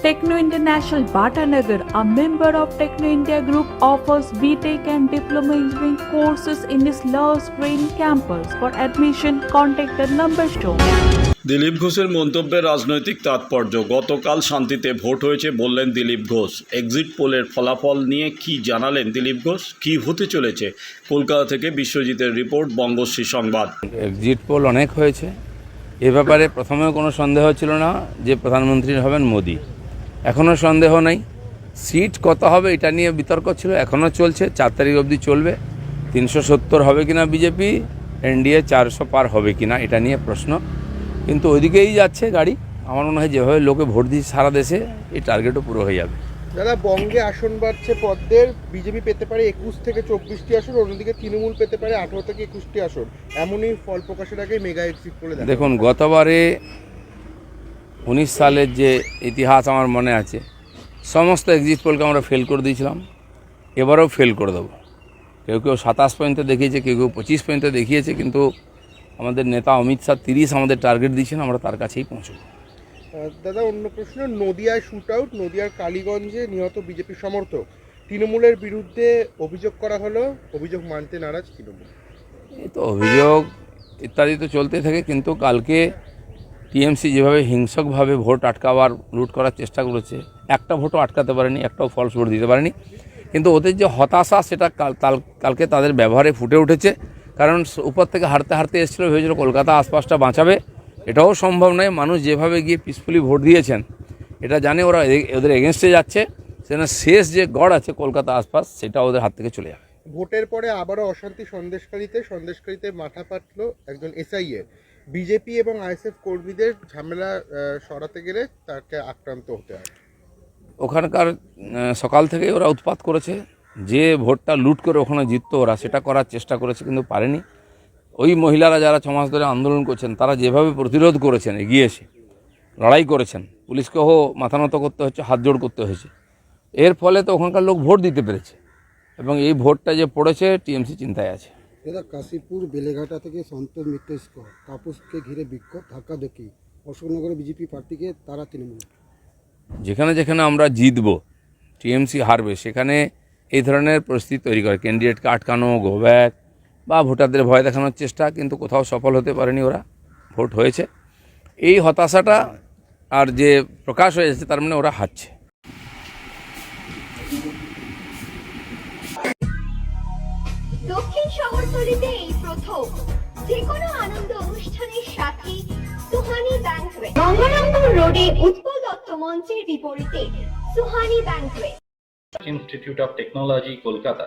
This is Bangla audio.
Techno International Bhatanagar, a member of Techno India Group, offers BTEC and Diploma Engineering courses in its Love Green campus. For admission, contact the number shown. Dilip ঘোষের মন্তব্যের রাজনৈতিক তাৎপর্য গতকাল শান্তিতে ভোট হয়েছে বললেন দিলীপ ঘোষ এক্সিট পোলের ফলাফল নিয়ে কি জানালেন দিলীপ ঘোষ কি হতে চলেছে কলকাতা থেকে বিশ্বজিতের রিপোর্ট বঙ্গশ্রী সংবাদ এক্সিট পোল অনেক হয়েছে এ ব্যাপারে প্রথমেও কোনো সন্দেহ ছিল না যে প্রধানমন্ত্রী হবেন মোদি। এখনও সন্দেহ নেই। সিট কত হবে এটা নিয়ে বিতর্ক ছিল, এখনও চলছে, চার তারিখ অবধি চলবে। তিনশো সত্তর হবে কিনা বিজেপি, এনডিএ চারশো পার হবে কিনা এটা নিয়ে প্রশ্ন। কিন্তু ওইদিকেই যাচ্ছে গাড়ি। আমার মনে হয় যেভাবে লোকে ভোট দিচ্ছে সারা দেশে, এই টার্গেটও পুরো হয়ে যাবে। দাদা, বঙ্গে আসন বাড়ছে পদ্মের, বিজেপি পেতে পারে একুশ থেকে চব্বিশটি আসন, অন্যদিকে তৃণমূল পেতে পারে আঠারো থেকে একুশটি আসন। এমনই ফল প্রকাশের আগে মেগা এক্সিট করে দেখুন, গতবারে উনিশ সালের যে ইতিহাস আমার মনে আছে, সমস্ত এক্সিট পোলকে আমরা ফেল করে দিয়েছিলাম, এবারেও ফেল করে দেবো। কেউ কেউ সাতাশ পর্যন্ত দেখিয়েছে, কেউ কেউ পঁচিশ পর্যন্ত দেখিয়েছে, কিন্তু আমাদের নেতা অমিত শাহ তিরিশ আমাদের টার্গেট দিয়েছেন, আমরা তার কাছেই পৌঁছবো। দাদা, অন্য প্রশ্ন, নদিয়ায় শুট আউট নদিয়ার কালীগঞ্জে নিহত বিজেপি সমর্থক। তৃণমূলের বিরুদ্ধে অভিযোগ করা হলো, অভিযোগ মানতে নারাজ তৃণমূল। এই তো অভিযোগ ইত্যাদি তো চলতে থাকে, কিন্তু কালকে টিএমসি যেভাবে হিংসকভাবে ভোট আটকাবার লুট করার চেষ্টা করেছে, একটা ভোটও আটকাতে পারেনি, একটাও ফলস ভোট দিতে পারেনি। কিন্তু ওদের যে হতাশা, সেটা কাল, কাল- কালকে তাদের ব্যবহারে ফুটে উঠেছে। কারণ উপর থেকে হারতে হারতে এসেছিল, ভেবেছিল কলকাতা আশপাশটা বাঁচাবে। এটাও সম্ভব নয় মানুষ যেভাবে গিয়ে পিসফুলি ভোট দিয়েছেন এটা জানে ওরা ওদের এগেনস্টে যাচ্ছে সেখানে শেষ যে গড় আছে কলকাতা আশপাশ সেটা ওদের হাত থেকে চলে যাবে। ভোটের পরে আবারও অশান্তি সন্দেশকারীতে সন্দেশকারীতে মাথা পাতলো একজন এসআই এর বিজেপি এবং আইএসএফ কর্মীদের ঝামেলা সরাতে গেলে তাকে আক্রান্ত হতে হয়। ওখানকার সকাল থেকেই ওরা উৎপাত করেছে যে ভোটটা লুট করে ওখানে জিততো ওরা সেটা করার চেষ্টা করেছে কিন্তু পারেনি। ওই মহিলারা যারা ছমাস ধরে আন্দোলন করছেন তারা যেভাবে প্রতিরোধ করেছেন এগিয়ে এসে লড়াই করেছেন পুলিশকেও মাথা নত করতে হচ্ছে হাত জোড় করতে হয়েছে। এর ফলে তো ওখানকার লোক ভোট দিতে পেরেছে এবং এই ভোটটা যে পড়েছে টিএমসি চিন্তায় আছে। দাদা কাশীপুর বেলেঘাটা থেকে সন্তোষ মিত্র স্কোর তাপসকে ঘিরে বিক্ষোভ ধাক্কা দেখি অশোকনগরে বিজেপি প্রার্থীকে তারা তৃণমূল। যেখানে যেখানে আমরা জিতব টিএমসি হারবে সেখানে এই ধরনের পরিস্থিতি তৈরি করে। ক্যান্ডিডেটকে আটকানো গোব্যাক বা ভোটারদের ভয় দেখানোর চেষ্টা কিন্তু কোথাও সফল হতে পারেনি ওরা। ভোট হয়েছে। এই হতাশাটা আর যে প্রকাশ হয়ে যাচ্ছে তার মানে ওরা হারছে। দক্ষিণ শহরতলিতে এই প্রথম। যে কোনো আনন্দ অনুষ্ঠানের সাথে সুহানি ব্যাংকুয়েট। গঙ্গারামপুর রোডে উৎপল দত্ত মঞ্চের বিপরীতে Suhani banquet. Institute of Technology, Kolkata,